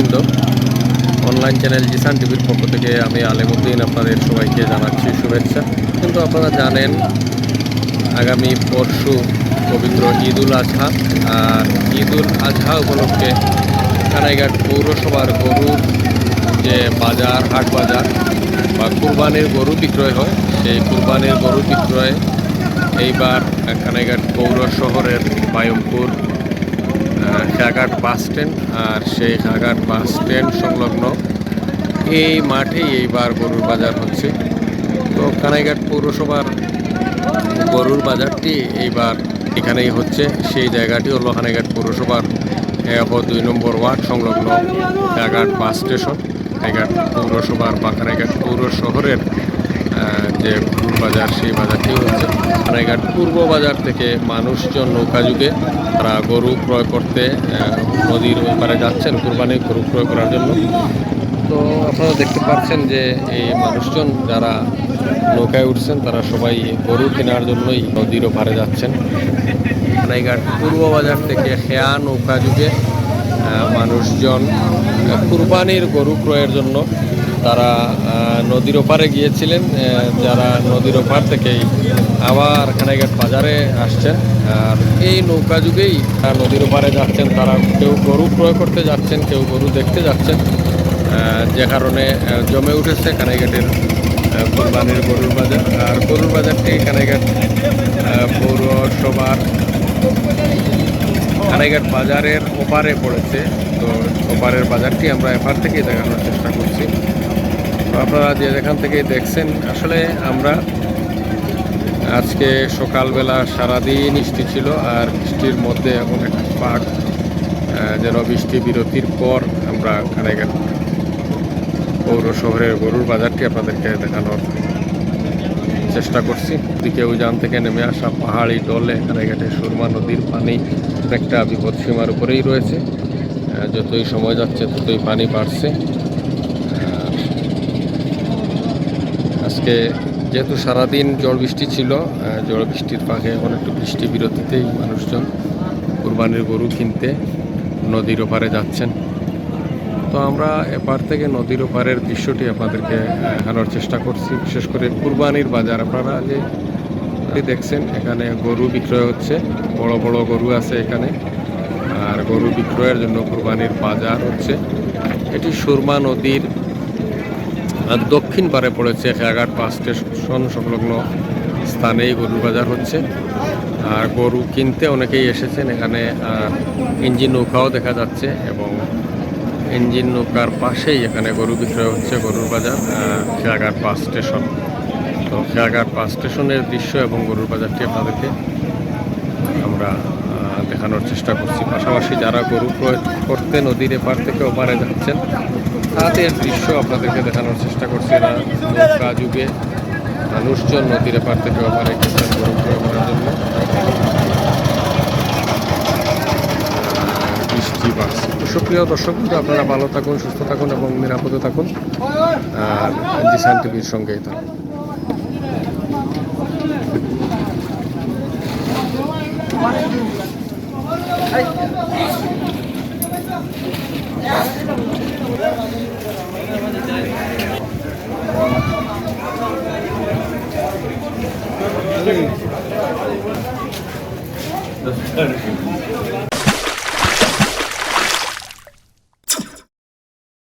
দর্শকবৃন্দ online channel Jisan টিভির পক্ষ থেকে আমি আলেমুদ্দিন আপনাদের সবাইকে জানাচ্ছি শুভেচ্ছা। কিন্তু আপনারা জানেন, আগামী পরশু পবিত্র ঈদ উল আজহা। আর ঈদ উল আজহা উপলক্ষে কানাইঘাট পৌরসভার গরুর যে বাজার, হাট বাজার বা কুরবানির গরু বিক্রয় হয়, সেই কুরবানির গরু বিক্রয়ে এইবার কানাইঘাট পৌর শহরের বায়মপুর খেয়াঘাট বাস স্ট্যান্ড আর সেই খেয়াঘাট বাস স্ট্যান্ড সংলগ্ন। এই মাঠেই এইবার গরুর বাজার হচ্ছে। তো কানাইঘাট পৌরসভার গরুর বাজারটি এইবার এখানেই হচ্ছে। সেই জায়গাটি হলো কানাইঘাট পৌরসভার দুই নম্বর ওয়ার্ড সংলগ্ন খেয়াঘাট বাস স্টেশন। কানাইঘাট পৌরসভার বা কানাইঘাট পৌর শহরের যে গরুর বাজার, সেই বাজারটি হচ্ছে। কানাইঘাট পূর্ব বাজার থেকে মানুষজন নৌকা যুগে তারা গরু ক্রয় করতে নদীর ওপারে যাচ্ছেন, কুরবানি গরু ক্রয় করার জন্য। তো আপনারা দেখতে পাচ্ছেন যে এই মানুষজন যারা নৌকায় উঠছেন, তারা সবাই গরু কেনার জন্যই নদীর ওপারে যাচ্ছেন। কানাইঘাট পূর্ব বাজার থেকে খেয়া নৌকা যুগে মানুষজন কুরবানির গরু ক্রয়ের জন্য তারা নদীর ওপারে গিয়েছিলেন যারা নদীর ওপার থেকেই আবার কানাইঘাট বাজারে আসছেন। আর এই নৌকা যুগেই নদীর ওপারে যাচ্ছেন তারা কেউ গরু ক্রয় করতে যাচ্ছেন কেউ গরু দেখতে যাচ্ছেন। যে কারণে জমে উঠেছে কানাইঘাটের কোরবানির গরুর বাজার। আর গরুর বাজারটি কানাইঘাট আহ, পৌরসভার কানাইঘাট বাজারের ওপারে পড়েছে। তো ওপারের বাজারটি আমরা এপার থেকেই দেখানোর চেষ্টা করছি। আপনারা যে যেখান থেকে দেখছেন, আসলে আমরা আজকে সকালবেলা সারাদিন বৃষ্টি ছিল আর বৃষ্টির মধ্যে এমন একটা পাক যেন বৃষ্টি বিরতির পর আমরা কানাইঘাট পৌর শহরের গরুর বাজারটি আপনাদেরকে দেখানোর চেষ্টা করছি। দিকে উজান থেকে নেমে আসা পাহাড়ি ডলে এখানে কানাইঘাটে সুরমা নদীর পানি একটা বিপদ সীমার উপরেই রয়েছে। যতই সময় যাচ্ছে ততই পানি বাড়ছে আর আজকে যেহেতু সারাদিন ঝড় বৃষ্টি ছিল ঝড় বৃষ্টির এখন একটু বৃষ্টি বিরতিতেই মানুষজন কুরবানির গরু কিনতে নদীর ওপারে যাচ্ছেন। তো আমরা এপার থেকে নদীর ওপারের দৃশ্যটি আপনাদেরকে দেখানোর চেষ্টা করছি। বিশেষ করে কুরবানির বাজার। আপনারা যে দেখছেন, এখানে গরু বিক্রয় হচ্ছে। বড় বড় গরু আছে এখানে। আর গরু বিক্রয়ের জন্য কুরবানির বাজার হচ্ছে। এটি সুরমা নদীর দক্ষিণ পারে পড়েছে খেয়াঘাট বাস স্টেশন সংলগ্ন স্থানেই গরুর বাজার হচ্ছে। আর গরু কিনতে অনেকেই এসেছেন, এখানে ইঞ্জিন নৌকাও দেখা যাচ্ছে এবং ইঞ্জিন নৌকার পাশেই এখানে গরু বিক্রয় হচ্ছে গরুর বাজার খেয়াঘাট বাস স্টেশন। তো খেয়াঘাট বাস স্টেশনের দৃশ্য এবং গরুর বাজারটি আপনাদেরকে আমরা দেখানোর চেষ্টা করছি। পাশাপাশি যারা গরু ক্রয় করতে নদীর এপার থেকে ওপারে যাচ্ছেন তাদের দৃশ্য আপনাদেরকে দেখানোর চেষ্টা করছি। এরা নৌকা যুগে মানুষজন নদীর এপার থেকে ওপারে গেছেন গরু প্রয়োগ করার জন্য। সুপ্রিয় দর্শক বন্ধু, আপনারা ভালো থাকুন সুস্থ থাকুন এবং নিরাপদে থাকুন। আর জিসান টিভির সঙ্গেই থাকুন। 確かに。